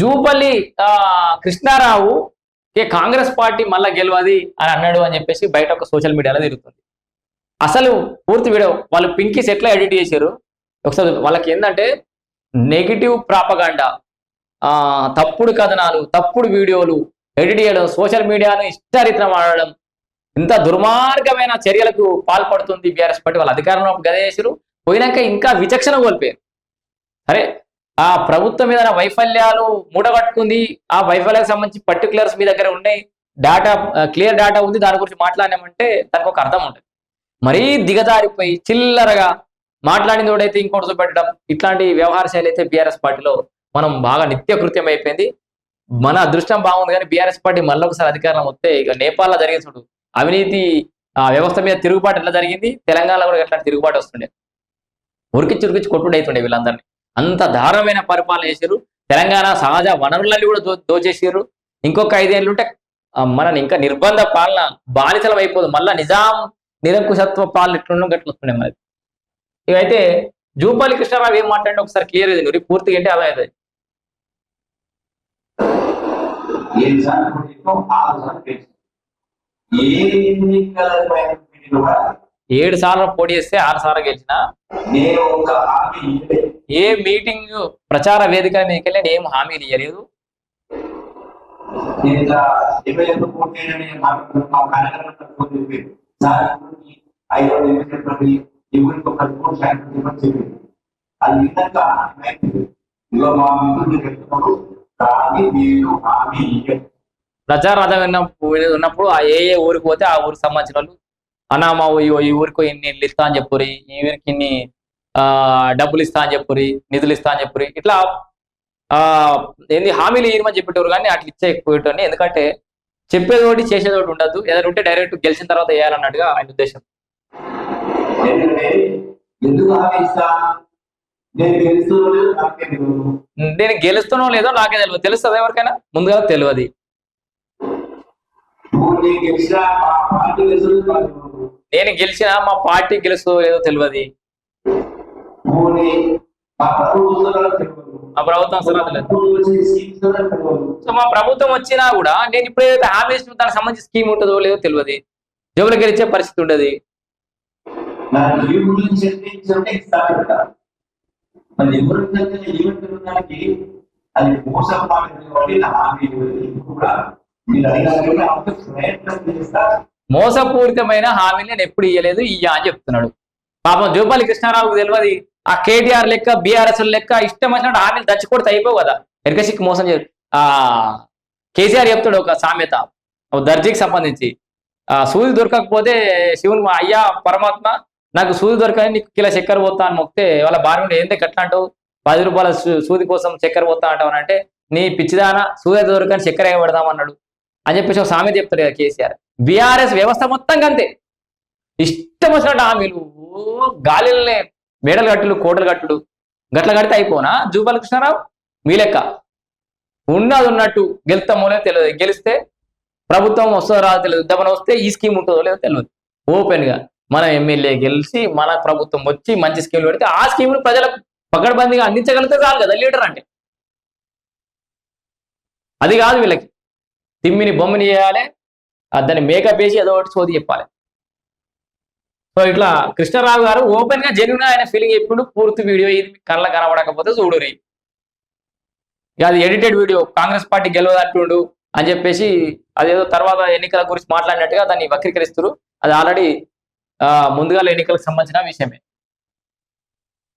జూపల్లి ఆ, కృష్ణారావు ఏ కాంగ్రెస్ పార్టీ మళ్ళా గెలవది అని అన్నాడు అని చెప్పేసి బయట ఒక సోషల్ మీడియాలో తిరుగుతుంది. అసలు పూర్తి వీడియో వాళ్ళు పింకీస్ ఎట్లా ఎడిట్ చేశారు? ఒకసారి వాళ్ళకి ఏంటంటే నెగిటివ్ ప్రాపగాండా ఆ తప్పుడు కథనాలు తప్పుడు వీడియోలు ఎడిట్ చేయడం సోషల్ మీడియాను ఇష్టరిత్రం ఆడడం ఇంత దుర్మార్గమైన చర్యలకు పాల్పడుతుంది బీఆర్ఎస్ పార్టీ వాళ్ళ. అధికారంలో గదేశారు పోయినాక ఇంకా విచక్షణ కోల్పోయారు. సరే ఆ ప్రభుత్వం మీద వైఫల్యాలు మూడగట్టుకుంది ఆ వైఫల్యాలకు సంబంధించి పర్టికులర్స్ మీ దగ్గర ఉన్నాయి డేటా క్లియర్ డేటా ఉంది దాని గురించి మాట్లాడినామంటే దానికి ఒక అర్థం ఉంటుంది. మరీ దిగజారిపోయి చిల్లరగా మాట్లాడిన తోడైతే ఇంకోటి చూపెట్టడం ఇట్లాంటి వ్యవహార శైలి అయితే బీఆర్ఎస్ పార్టీలో మనం బాగా నిత్యకృత్యం అయిపోయింది. మన అదృష్టం బాగుంది కానీ బీఆర్ఎస్ పార్టీ మళ్ళీ ఒకసారి అధికారం వస్తే ఇక నేపాల్లో జరిగే చూడు అవినీతి ఆ వ్యవస్థ మీద తిరుగుబాటు ఎట్లా జరిగింది? తెలంగాణలో కూడా ఎట్లాంటి తిరుగుబాటు వస్తుండే? ఉరికిచ్చి ఉరికిచ్చి కొట్టుడు అవుతుండే వీళ్ళందరినీ. అంత దారుణమైన పరిపాలన చేశారు. తెలంగాణ సహజ వనరులని కూడా దో దోచేసారు ఇంకొక ఐదేళ్ళు ఉంటే మనని ఇంకా నిర్బంధ పాలన బానిసలం అయిపోదు. మళ్ళా నిజాం నిరంకుశత్వ పాలన ఎట్లుండో గట్ల వస్తుండే మరి ఇవైతే జూపల్లి కృష్ణారావు ఏం మాట్లాడి ఒకసారి క్లియర్ అయింది పూర్తిగా ఏంటి అలా అవుతుంది ఏడు సార్లు పోటీ చేస్తే ఆరు సార్లు గెలిచిన? నేను ఒక. ఏ మీటింగ్ ప్రచార వేదిక వెళ్ళి ఏం హామీలు ఇవ్వలేదు నేను నేను ఇవ్వలేదు ప్రజారాధం ఉన్నప్పుడు ఉన్నప్పుడు ఆ ఏ ఏ ఊరికి పోతే ఆ ఊరికి సంబంధించిన వాళ్ళు అన్నా మా ఈ- ఊరికి ఇన్ని ఇల్లు ఇస్తా అని చెప్పురి ఈ ఊరికి ఇన్ని డబ్బులు ఇస్తా అని చెప్పురి నిధులు ఇస్తా అని చెప్పురి ఇట్లా ఆ ఏంది హామీలు ఇవ్వమని చెప్పేటోరు కానీ అట్లా ఇచ్చేయకపోయేటోని ఎందుకంటే చెప్పేది ఒకటి చేసేది ఒకటి ఉండదు. ఏదైనా ఉంటే డైరెక్ట్ గెలిచిన తర్వాత వేయాలన్నట్టుగా ఆయన ఉద్దేశం. నేను తెలుసు నాకే తెలియదు. నేను గెలుస్తానో లేదో నాకే తెలియదు. తెలుస్తుంది ఎవరికైనా? ముందుగా తెలియదు. నువ్వు నేను గెలిచినా మా పార్టీ తెలుసు నాకు తెలియదు. నేను గెలిచినా మా పార్టీ గెలుస్తుందో లేదో తెలియదు. మా ప్రభుత్వం తెలియదు సో మా ప్రభుత్వం వచ్చినా కూడా నేను ఇప్పుడు ఏదైతే హామీ ఇస్తున్నా దానికి సంబంధించి స్కీమ్ ఉంటుందో లేదో తెలియదు జబ్బులు గెలిచే పరిస్థితి ఉండదు. మరి అది మోసం మోసపూరితమైన హామీని నేను ఎప్పుడు ఇయ్యలేదు ఇయ్యా అని చెప్తున్నాడు. పాపం జోపాలి కృష్ణారావుకు తెలియదు ఆ కేటీఆర్ లెక్క బీఆర్ఎస్ లెక్క ఇష్టం వచ్చినట్టు హామీలు దచ్చికొడితే అయిపోవు కదా. ఎరకసిక్కి మోసం చే ఆ కేసీఆర్ చెప్తాడు ఒక సామెత. ఒక దర్జీకి సంబంధించి. ఆ సూది దొరకకపోతే శివుని అయ్యా పరమాత్మ నాకు సూది దొరకని నీకు కిలో చక్కెర పోతా అని మొక్తే వాళ్ళ భార్య ఉంటే ఏంటి ఎట్లా అంటావు? పది రూపాయల సూ- సూది కోసం చక్కెర పోతా అంటావు అంటే నీ పిచ్చిదాన సూది దొరకని చక్కెర పెడదామన్నాడు అని చెప్పేసి ఒక సామెత చెప్తాడు కదా కేసీఆర్. బీఆర్ఎస్ వ్యవస్థ మొత్తం అంతే. ఇష్టం వచ్చినట్టు హామీలు ఓ గాలిలనే మేడలు కట్టులు కోటలు కట్టుడు. గట్ల కడితే అయిపోనా? జూపాల కృష్ణారావు? మీ లెక్క. ఉన్నది ఉన్నట్టు గెలుస్తామో లేదో తెలియదు గెలిస్తే ప్రభుత్వం వస్తుందో రాదో తెలియదు దమన వస్తే ఈ స్కీమ్ ఉంటుందో లేదో తెలియదు ఓపెన్గా మన ఎమ్మెల్యే గెలిచి మన ప్రభుత్వం వచ్చి మంచి స్కీమ్లు పెడితే ఆ స్కీమ్ను ప్రజలకు పకడ్బందీగా అందించగలిగితే చాలు కదా లీడర్ అంటే. అది కాదు వీళ్ళకి. తిమ్మిని బొమ్మని చేయాలి దాన్ని మేకప్ వేసి ఏదో ఒకటి సోది చెప్పాలి. సో ఇట్లా కృష్ణరావు గారు ఓపెన్గా జెన్యున్ ఆయన ఫీలింగ్ ఎప్పుడు పూర్తి వీడియో ఇది కళ్ళ కనబడకపోతే చూడురి అది ఎడిటెడ్ వీడియో కాంగ్రెస్ పార్టీ గెలవదంటుండు అని చెప్పేసి అదేదో తర్వాత ఎన్నికల గురించి మాట్లాడినట్టుగా దాన్ని వక్రీకరిస్తారు అది ఆల్రెడీ ముందుగా ఎన్నికలకు సంబంధించిన విషయమే.